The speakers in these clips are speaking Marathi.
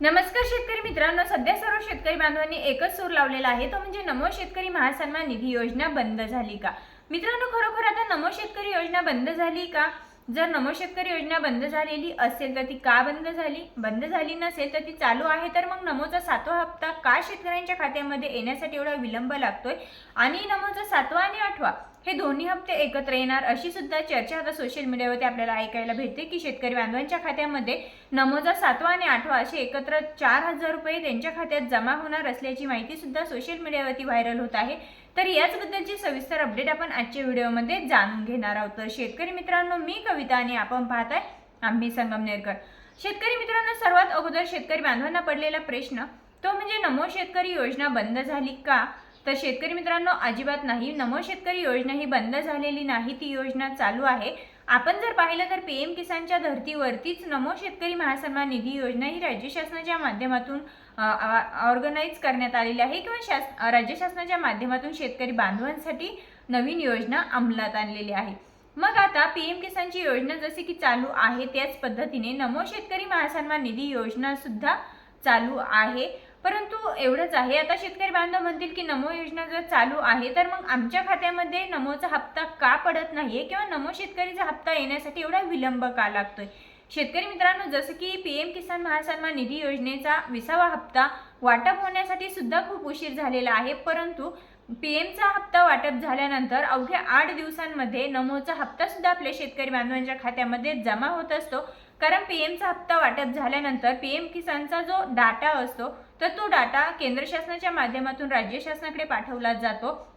नमस्कार शेतकरी मित्रांनो सध्या सर्व शेतकरी बांधवांनी एकच सूर लावलेला आहे तो म्हणजे नमो शेतकरी महासन्मान निधी योजना बंद झाली का? मित्रांनो खरोखर आता नमो शेतकरी योजना बंद झाली का? जर नमो शेतकरी योजना बंद झालेली असेल तर ती का बंद झाली? बंद झाली नसेल तर ती चालू आहे तर मग नमोचा सातवा हप्ता का शेतकऱ्यांच्या खात्यामध्ये येण्यासाठी एवढा विलंब लागतोय? आणि नमोचा सातवा आणि आठवा हे दोन्ही हप्ते एकत्र येणार अशी सुद्धा चर्चा आता सोशल मीडियावरती आपल्याला ऐकायला भेटते की शेतकरी बांधवांच्या खात्यामध्ये नमोजा सातवा आणि आठवा असे एकत्र चार हजार रुपये त्यांच्या खात्यात जमा होणार असल्याची माहिती सुद्धा सोशल मीडियावरती व्हायरल होत आहे. तर याचबद्दलची सविस्तर अपडेट आपण आजच्या व्हिडिओमध्ये जाणून घेणार आहोत. तर शेतकरी मित्रांनो मी कविता आणि आपण पाहताय आम्ही संगमनेरकर शेतकरी मित्रांनो सर्वात अगोदर शेतकरी बांधवांना पडलेला प्रश्न तो म्हणजे नमो शेतकरी योजना बंद झाली का? तर शेतकरी मित्रांनो अजिबात नाही. नमो शेतकरी योजना ही बंद झालेली नाही. ती योजना चालू आहे. आपण जर पाहिलं तर पी एम किसानच्या धर्तीवरतीच नमो शेतकरी महासन्मान निधी योजना ही राज्य शासनाच्या माध्यमातून ऑर्गनाईज करण्यात आलेली आहे किंवा शास राज्य शासनाच्या माध्यमातून शेतकरी बांधवांसाठी नवीन योजना अंमलात आणलेली आहे. मग आता पी एम किसानची योजना जशी की चालू आहे त्याच पद्धतीने नमो शेतकरी महासन्मान निधी योजना सुद्धा चालू आहे. परंतु एवढंच आहे. आता शेतकरी बांधव म्हणतील की नमो योजना जर चालू आहे तर मग आमच्या खात्यामध्ये नमोचा हप्ता का पडत नाहीये किंवा नमो शेतकरीचा हप्ता येण्यासाठी एवढा विलंब का लागतोय? शेतकरी मित्रांनो जसं की पी एम किसान महासन्मान निधी योजनेचा विसावा हप्ता वाटप होण्यासाठी सुद्धा खूप उशीर झालेला आहे. परंतु पी एमचा हप्ता वाटप झाल्यानंतर अवघ्या आठ दिवसांमध्ये नमोचा हप्ता सुद्धा आपल्या शेतकरी बांधवांच्या खात्यामध्ये जमा होत असतो. कारण पी एमचा हप्ता वाटप झाल्यानंतर पी एम किसानचा जो डाटा असतो तर तो डाटा केंद्र शासनाच्या माध्यमातून राज्य शासनाकडे पाठवला जातो.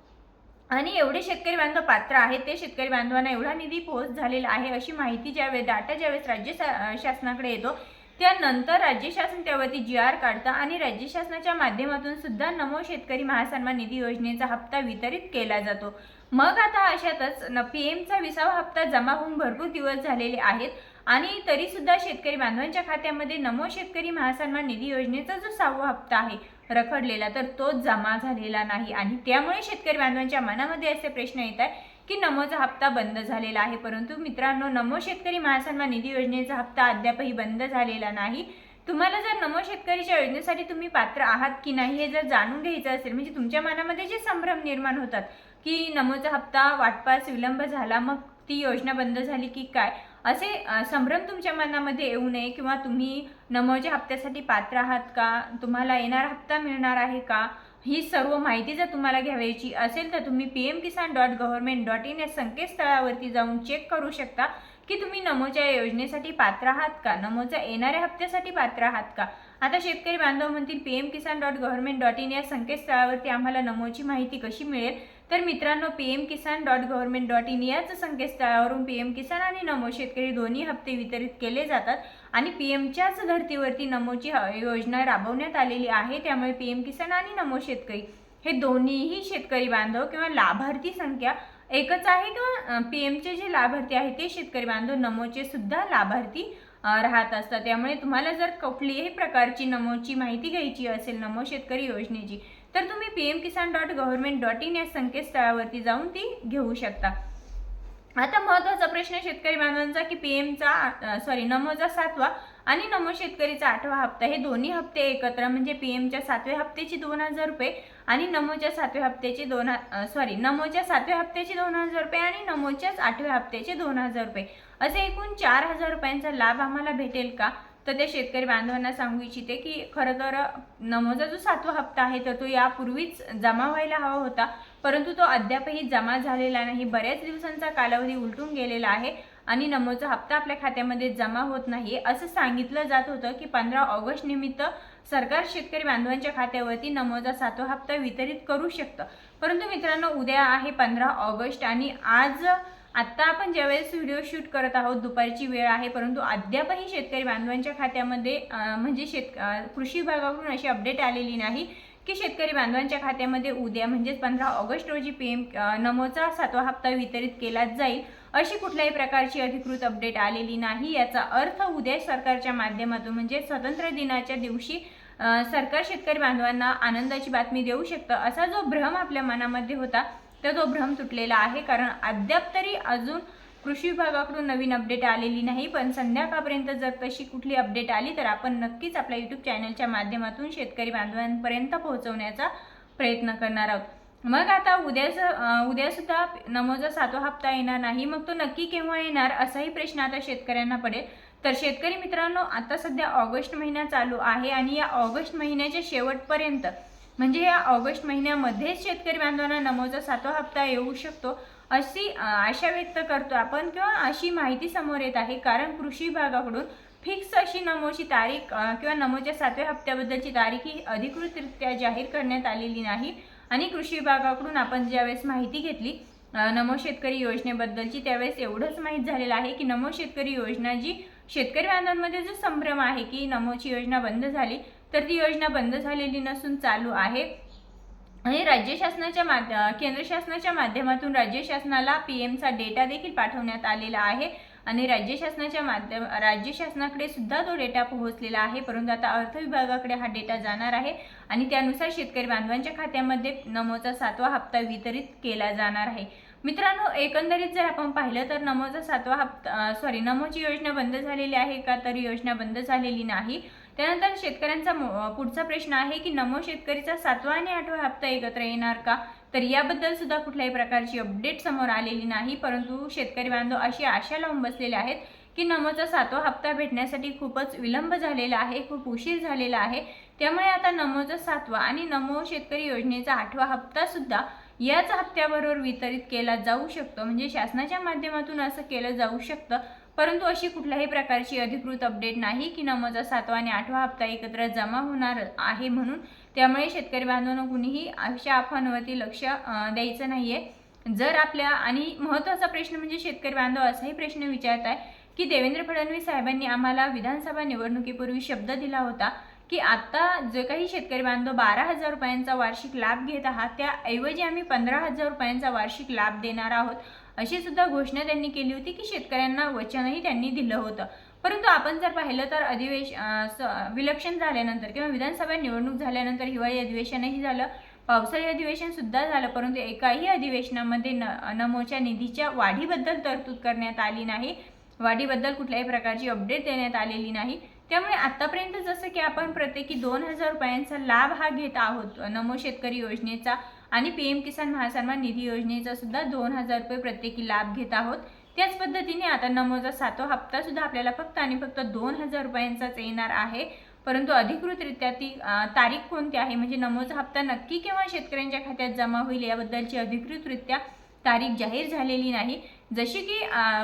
आणि एवढे शेतकरी बांधव पात्र आहेत ते शेतकरी बांधवांना एवढा निधी पोहोच झालेला आहे अशी माहिती ज्यावेळेस डाटा ज्यावेळेस राज्य शा- शासनाकडे येतो त्यानंतर राज्य शासन त्यावरती जी आर काढतं आणि राज्य शासनाच्या माध्यमातून सुद्धा नमो शेतकरी महासन्मान निधी योजनेचा हप्ता वितरित केला जातो. मग आता अशातच न पी एमचा विसावा हप्ता जमा होऊन भरपूर दिवस झालेले आहेत आणि तरी सुद्धा शेतकरी बांधवांच्या खात्यामध्ये नमो शेतकरी महासन्मान निधी योजनेचा जो सहावा हप्ता आहे रखडलेला तर तो जमा झालेला नाही. आणि त्यामुळे शेतकरी बांधवांच्या मनामध्ये असे प्रश्न येत आहे की नमोचा हप्ता बंद झालेला आहे. परंतु मित्रांनो नमो शेतकरी महासन्मान निधी योजनेचा हप्ता अद्यापही बंद झालेला नाही. तुम्हाला जर नमो शेतकरीच्या योजनेसाठी तुम्ही पात्र आहात की नाही हे जर जाणून घ्यायचं असेल म्हणजे तुमच्या मनामध्ये जे संभ्रम निर्माण होतात की नमोचा हप्ता वाटपास विलंब झाला मग ती योजना बंद झाली की काय? असे संभ्रम तुमच्या मनामध्ये येऊ नये किंवा तुम्ही नमोच्या हप्त्यासाठी पात्र आहात का? तुम्हाला येणारा हप्ता मिळणार आहे का? ही सर्व माहिती जर तुम्हाला घ्यावयाची असेल तर तुम्ही P M Kisan dot government dot in या संकेतस्थळावरती जाऊन चेक करू शकता की तुम्ही नमोच्या योजनेसाठी पात्र आहात का? नमोच्या येणाऱ्या हप्त्यासाठी पात्र आहात का? आता शेतकरी बांधव म्हणतील P M Kisan dot government dot in या संकेतस्थळावरती आम्हाला नमोची माहिती कशी मिळेल? तर मित्रांनो P M Kisan dot government dot in याच संकेतस्थळावरून पी एम किसान आणि नमो शेतकरी दोन्ही हप्ते वितरित केले जातात आणि पी एमच्याच धर्तीवरती नमोची योजना राबवण्यात आलेली आहे. त्यामुळे पी एम किसान आणि नमो शेतकरी हे दोन्हीही शेतकरी बांधव किंवा लाभार्थी संख्या एकच आहे किंवा पी एमचे जे लाभार्थी आहेत ते शेतकरी बांधव नमोचे सुद्धा लाभार्थी राहत असतात. त्यामुळे तुम्हाला जर कुठलीही प्रकारची नमोची माहिती घ्यायची असेल नमो शेतकरी योजनेची तर तुम्ही P M Kisan dot government dot in या संकेतस्थळावरती जाऊन ती घेऊ शकता. आता महत्त्वाचा प्रश्न शेतकरी बांधवांचा की पी एमचा सॉरी नमोचा सातवा आणि नमो शेतकरीचा आठवा हप्ता. हे दोन्ही हप्ते एकत्र म्हणजे पी एमच्या सातव्या हप्त्याची दोन हजार रुपये आणि नमोच्या सातव्या हप्त्याचे दोन सॉरी नमोच्या सातव्या हप्त्याचे दोन हजार रुपये आणि नमोच्याच आठव्या हप्त्याचे दोन हजार रुपये. असे एकूण चार हजार रुपयांचा लाभ आम्हाला भेटेल का? तर ते शेतकरी बांधवांना सांगू इच्छिते की खरं तर नमोचा जो सातवा हप्ता आहे तर तो यापूर्वीच जमा व्हायला हवा होता परंतु तो अद्यापही जमा झालेला नाही. बऱ्याच दिवसांचा कालावधी उलटून गेलेला आहे आणि नमोचा हप्ता आपल्या खात्यामध्ये जमा होत नाही असं सांगितलं जात होतं की पंधरा ऑगस्ट निमित्त सरकार शेतकरी बांधवांच्या खात्यावरती नमोचा सातवा हप्ता वितरित करू शकतं. परंतु मित्रांनो उद्या आहे पंधरा ऑगस्ट आणि आज आत्ता आपण ज्यावेळेस व्हिडिओ शूट करत आहोत दुपारची वेळ आहे परंतु अद्यापही शेतकरी बांधवांच्या खात्यामध्ये म्हणजे शेत कृषी विभागाकडून अशी अपडेट आलेली नाही की शेतकरी बांधवांच्या खात्यामध्ये उद्या म्हणजेच पंधरा ऑगस्ट रोजी पी एम नमोचा सातवा हप्ता वितरित केला जाईल अशी कुठल्याही प्रकारची अधिकृत अपडेट आलेली नाही. याचा अर्थ उद्या सरकारच्या माध्यमातून म्हणजे स्वातंत्र्य दिनाच्या दिवशी सरकार शेतकरी बांधवांना आनंदाची बातमी देऊ शकतं असा जो भ्रम आपल्या मनामध्ये होता तर तो भ्रम तुटलेला आहे. कारण अद्याप तरी अजून कृषी विभागाकडून नवीन अपडेट आलेली नाही. पण संध्याकाळपर्यंत जर तशी कुठली अपडेट आली तर आपण नक्कीच आपल्या यूट्यूब चॅनलच्या माध्यमातून शेतकरी बांधवांपर्यंत पोहोचवण्याचा प्रयत्न करणार आहोत. मग आता उद्याच उद्यासुद्धा नमोजा सातवा हप्ता येणार नाही. मग तो नक्की केव्हा येणार असाही प्रश्न आता शेतकऱ्यांना पडेल. तर शेतकरी मित्रांनो आता सध्या ऑगस्ट महिना चालू आहे आणि या ऑगस्ट महिन्याच्या शेवटपर्यंत म्हणजे या ऑगस्ट महिन्यामध्येच शेतकरी बांधवांना नमोचा सातवा हप्ता येऊ शकतो अशी आशा व्यक्त करतो आपण किंवा अशी माहिती समोर येत आहे. कारण कृषी विभागाकडून फिक्स अशी नमोची तारीख किंवा नमोच्या सातव्या हप्त्याबद्दलची तारीख ही अधिकृतरित्या जाहीर करण्यात आलेली नाही. आणि कृषी विभागाकडून आपण ज्यावेळेस माहिती घेतली नमो शेतकरी योजनेबद्दलची त्यावेळेस एवढंच माहीत झालेलं आहे की नमो शेतकरी योजना जी शेतकरी बांधवांमध्ये जो संभ्रम आहे की नमोची योजना बंद झाली तर ती योजना बंद झालेली नसून चालू आहे. आणि राज्य शासनाच्या माध्य केंद्र शासनाच्या माध्यमातून राज्य शासनाला पी एमचा डेटा देखील पाठवण्यात आलेला आहे. आणि राज्य शासनाच्या माध्यम राज्य शासनाकडे सुद्धा तो डेटा पोहोचलेला आहे. परंतु आता अर्थ विभागाकडे हा डेटा जाणार आहे. आणि त्यानुसार शेतकरी बांधवांच्या खात्यामध्ये नमोचा सातवा हप्ता वितरित केला जाणार आहे. मित्रांनो एकंदरीत जर आपण पाहिलं तर नमोचा सातवा हप्ता सॉरी नमोची योजना बंद झालेली आहे का? तर योजना बंद झालेली नाही. त्यानंतर शेतकऱ्यांचा पुढचा प्रश्न आहे की नमो शेतकरीचा सातवा आणि आठवा हप्ता एकत्र येणार का? तर याबद्दल सुद्धा कुठल्याही प्रकारची अपडेट समोर आलेली नाही परंतु शेतकरी बांधव अशी आशा लावून बसलेले आहेत की नमोचा सातवा हप्ता भेटण्यासाठी खूपच विलंब झालेला आहे खूप उशीर झालेला आहे. त्यामुळे आता नमोचा सातवा आणि नमो शेतकरी योजनेचा आठवा हप्ता सुद्धा याच हप्त्याबरोबर वितरित केला जाऊ शकतो. म्हणजे शासनाच्या माध्यमातून असं केलं जाऊ शकतं. परंतु अशी कुठल्याही प्रकारची अधिकृत अपडेट नाही की नमोचा सातवा आणि आठवा हप्ता एकत्र जमा होणार आहे म्हणून. त्यामुळे शेतकरी बांधवांना कुणीही अशा अफवांवरती लक्ष द्यायचं नाही आहे जर आपल्या आणि महत्त्वाचा प्रश्न म्हणजे शेतकरी बांधव असाही प्रश्न विचारत आहे की देवेंद्र फडणवीस साहेबांनी आम्हाला विधानसभा निवडणुकीपूर्वी शब्द दिला होता की आत्ता जे काही शेतकरी बांधव बारा हजार रुपयांचा वार्षिक लाभ घेत आहात त्याऐवजी आम्ही पंधरा हजार रुपयांचा वार्षिक लाभ देणार आहोत. अशी सुद्धा घोषणा त्यांनी केली होती की शेतकऱ्यांना वचनही त्यांनी दिलं होतं. परंतु आपण जर पाहिलं तर अधिवेश विलक्षण झाल्यानंतर किंवा विधानसभा निवडणूक झाल्यानंतर हिवाळी अधिवेशनही झालं पावसाळी अधिवेशन सुद्धा झालं परंतु एकाही अधिवेशनामध्ये न नमोच्या निधीच्या वाढीबद्दल तरतूद करण्यात आली नाही. वाढीबद्दल कुठल्याही प्रकारची अपडेट देण्यात आलेली नाही. त्यामुळे आतापर्यंत जसं की आपण प्रत्येकी दोन हजार रुपयांचा लाभ हा घेत आहोत नमो शेतकरी योजनेचा आणि पी एम किसान महासन्मान निधी योजनेचा सुद्धा दोन हजार रुपये प्रत्येकी लाभ घेत आहोत. त्याच पद्धतीने आता नमोचा सातवा हप्ता सुद्धा आपल्याला फक्त आणि फक्त दोन हजार रुपयांचाच येणार आहे. परंतु अधिकृतरित्या ती तारीख कोणती आहे? म्हणजे नमोचा हप्ता नक्की केव्हा शेतकऱ्यांच्या खात्यात जमा होईल याबद्दलची अधिकृतरित्या तारीख जाहीर झालेली नाही. जशी की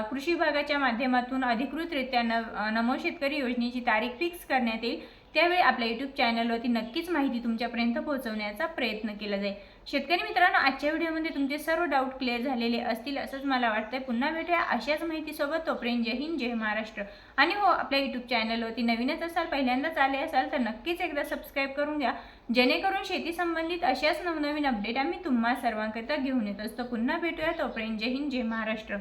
कृषी विभागाच्या माध्यमातून अधिकृतरित्या न नमो शेतकरी योजनेची तारीख फिक्स करण्यात येईल. त्यावेळी आपल्या यूट्यूब चॅनलवरती नक्कीच माहिती तुमच्यापर्यंत पोहोचवण्याचा प्रयत्न केला जाईल. शेतकरी मित्रांनो आजच्या व्हिडिओमध्ये तुमचे सर्व डाऊट क्लिअर झालेले असतील असंच मला वाटतंय. पुन्हा भेटूया अशाच माहितीसोबत. तोपर्यंत जय हिंद जय महाराष्ट्र. आणि हो आपल्या यूट्यूब चॅनलवरती नवीनच असाल पहिल्यांदाच आले असाल तर नक्कीच एकदा सबस्क्राईब करून घ्या. जेणेकरून शेती संबंधित अशाच नवनवीन अपडेट आम्ही तुम्हा सर्वांकरिता घेऊन येत असतो. पुन्हा भेटूया. तोपर्यंत जय हिंद जय महाराष्ट्र.